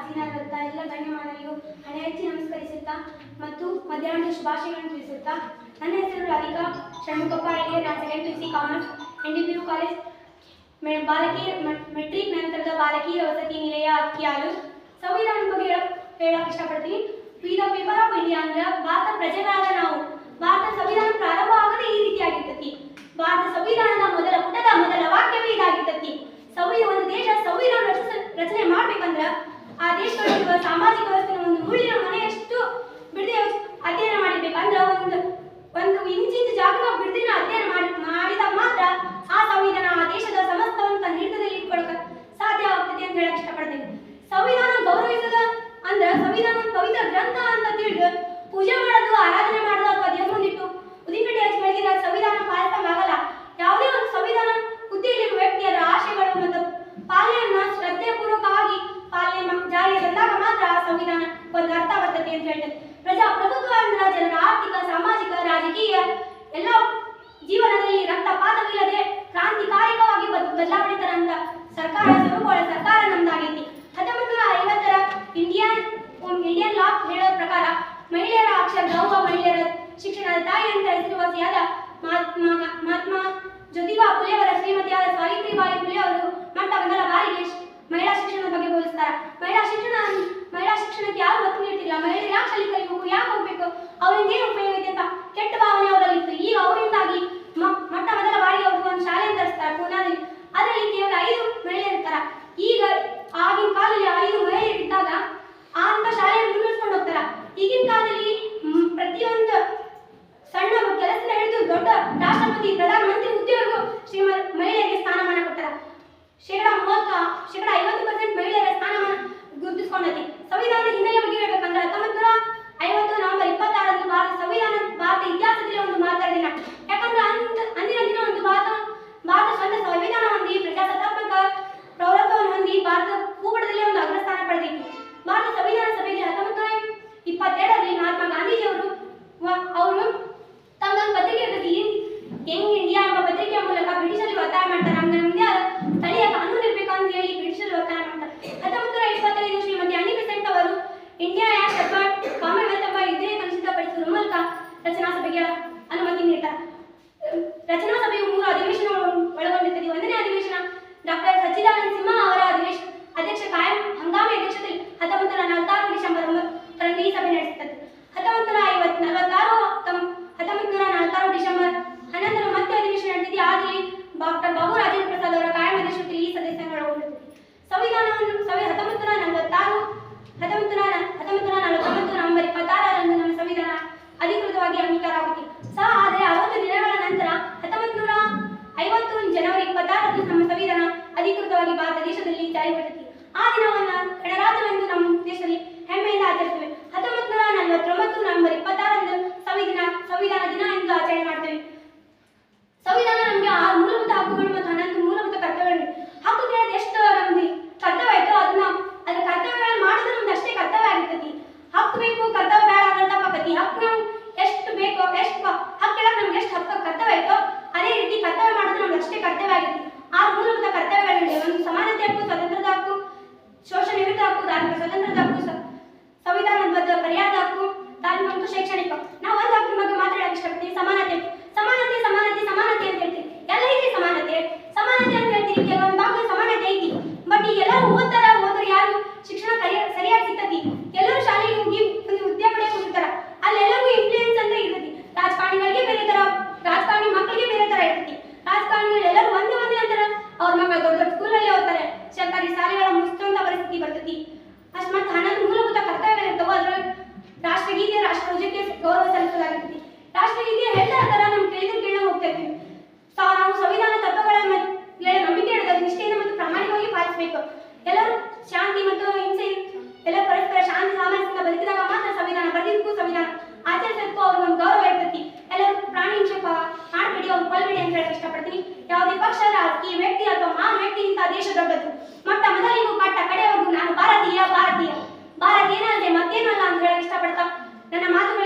ಆಸೀನರಾಗುತ್ತಾ ಎಲ್ಲ ಗಣ್ಯಮಾನ್ಯರಿಗೂ ಹಣೆ ಹಚ್ಚಿ ನಮಸ್ಕರಿಸುತ್ತಾ ಮತ್ತು ಮಧ್ಯಾಹ್ನದ ಶುಭಾಶಯಗಳನ್ನು ತಿಳಿಸುತ್ತಾ ನನ್ನ ಹೆಸರು ರಾಧಿಕಾ ಷಣ್ಮುಖಪ್ಪ ಐಡಿಯರ್ ನಾನು second P C commerce N D P U college ಬಾಲಕಿಯ ಮೆಟ್ರಿಕ್ ನಂತರದ ಬಾಲಕಿಯರ ವಸತಿ ನಿಲಯ ಅಕ್ಕಿಯಾಲು ಸಂವಿಧಾನ ಬಗ್ಗೆ ಹೇಳಕ್ಕೆ ಇಷ್ಟಪಡ್ತೀನಿ we the people of India ಅಂದ್ರೆ ಭಾರತ ಪ್ರಜೆಗಳಾದ ನಾವು ಭಾರತ ಸಂವಿಧಾನ ಪ್ರಾರಂಭ ಆಗದೆ ಈ ರೀತಿಯಾಗಿರ್ತತಿ ಭಾರತ ಸಂವಿಧಾನದ ಮೊದಲ ಪುಟದ ಮೊದಲ ಪ್ರಜಾಪ್ರಭುತ್ವ ಅಂದ್ರ ಜನರ ಆರ್ಥಿಕ, ಸಾಮಾಜಿಕ, ರಾಜಕೀಯ ಎಲ್ಲ ಜೀವನದಲ್ಲಿ ರಕ್ತಪಾತವಿಲ್ಲದೆ ಕ್ರಾಂತಿಕಾರಿಕವಾಗಿ ಬದಲಾವಣೆ ತರಂತ ಸರ್ಕಾರ ಸ್ವರೂಪಗಳ ಸರ್ಕಾರ ನಮ್ದಾಗೈತಿ. ಹತ್ತೊಂಬತ್ತು ನೂರ ಐವತ್ತರ ಇಂಡಿಯನ್ ಇಂಡಿಯನ್ ಲಾ ಹೇಳೋ ಪ್ರಕಾರ ಮಹಿಳೆಯರ ಅಕ್ಷರ ಗೌರವ ಮಹಿಳೆಯರ ಶಿಕ್ಷಣದ ತಾಯಿ ಅಂತ ಹೆಸರುವಾಸಿಯಾದ ಮಹಾತ್ಮ ಮಹಾತ್ಮ ಜ್ಯೋತಿಬಾ ಫುಲೆ ಶ್ರೀಮತಿಯಾದ ಸಾವಿತ್ರಿಬಾಯಿ ಫುಲೆ ಅವರು ಮೊಟ್ಟ ಮೊದಲ ಬಾರಿಗೆ ಮಹಿಳಾ ಶಿಕ್ಷಣದ ಬಗ್ಗೆ ಬೋಧಿಸ್ತಾರೆ. ಮಹಿಳಾ ಶಿಕ್ಷಣ, ಮಹಿಳಾ ಅವರು ತಮ್ಮ ಪತ್ರಿಕೆ ಯಂಗ್ ಇಂಡಿಯಾ ಎಂಬ ಪತ್ರಿಕೆಯ ಮೂಲಕ ಬ್ರಿಟಿಷಲ್ಲಿ ಒತ್ತಾಯ ಮಾಡ್ತಾರೆ. ನಮ್ಗೆ ನಮ್ದೇ ಸ್ಥಳೀಯ ಕಾನೂನು ಇರಬೇಕು ಅಂತ ಹೇಳಿ ಬ್ರಿಟಿಷರು ಒತ್ತಾಯ ಮಾಡ್ತಾರೆ. ಹತ್ತೊಂಬತ್ತು ನೂರ ಇಪ್ಪತ್ತೈದು ಶ್ರೀಮತಿ ಅನಿ ಬೆಸೆಂಟ್ ಅವರು, ಇಂಡಿಯಾ ಆಕ್ಟ್ ಅಥವಾ ಕಾಮನ್ವೆಲ್ತ್ ಎಂಬ ಇದೇ ಕಲುಷಿತಪಡಿಸುವ ಮೂಲಕ ರಚನಾ ಸಭೆಗೆ ಅನುಮತಿ ನೀಡ್ತಾರೆ. ರಚನಾ ಸಭೆಯು ಮೂರು ಅಧಿವೇಶನ ಒಳಗೊಂಡಿರ್ತದೆ. ಒಂದನೇ ಅಧಿವೇಶನ ಡಾಕ್ಟರ್ ಅಂಗೀಕಾರವಾಗಿತ್ತು ಸಹ, ಆದರೆ ಅರವತ್ತು ದಿನಗಳ ನಂತರ ಹತ್ತೊಂಬತ್ತು ನೂರ ಐವತ್ತು ಜನವರಿ ಇಪ್ಪತ್ತಾರರಂದು ನಮ್ಮ ಸಂವಿಧಾನ ಅಧಿಕೃತವಾಗಿ ಭಾರತ ದೇಶದಲ್ಲಿ ಜಾರಿಗೊಳಿಸಿತು ಆ ದಿನವನ್ನು ದೊಡ್ಡ ದೊಡ್ಡ ಸ್ಕೂಲಲ್ಲಿ ಓದ್ತಾರೆ. ಸರ್ಕಾರಿ ಶಾಲೆಗಳ ಮುಗಿಸ್ತಂತ ಪರಿಸ್ಥಿತಿ ಬರ್ತೈತಿ. ಅಸ್ಮತ್ ಹಣದ ಮೂಲಭೂತ ಕರ್ತವ್ಯಗಳಿರ್ತಾವ, ಅದರಲ್ಲಿ ರಾಷ್ಟ್ರಗೀತೆ, ರಾಷ್ಟ್ರಧ್ವಜಕ್ಕೆ ಗೌರವ ಸಲ್ಲಿಸಲಾಗಿರ್ತೈತಿ. ರಾಷ್ಟ್ರಗೀತೆ ಎಲ್ಲ ಥರ ನಮ್ಗೆ ಕೇಳಿದ್ರು ಕೇಳ ಹೋಗ್ತಾ ಇರ್ತೀವಿ ಸಾವಿರಾರು ದೇಶ ದೊಡ್ಡದು ಮೊಟ್ಟ ಮೊದಲಿಗೂ ಕಟ್ಟ ಕಡೆಯವರೆಗೂ ನಾನು ಭಾರತೀಯ ಭಾರತೀಯ. ಭಾರತ ಏನಂದ್ರೆ ಮತ್ತೇನಲ್ಲ ಅಂತ ಹೇಳಕ್ ಇಷ್ಟಪಡ್ತಾ? ನನ್ನ ಮಾತು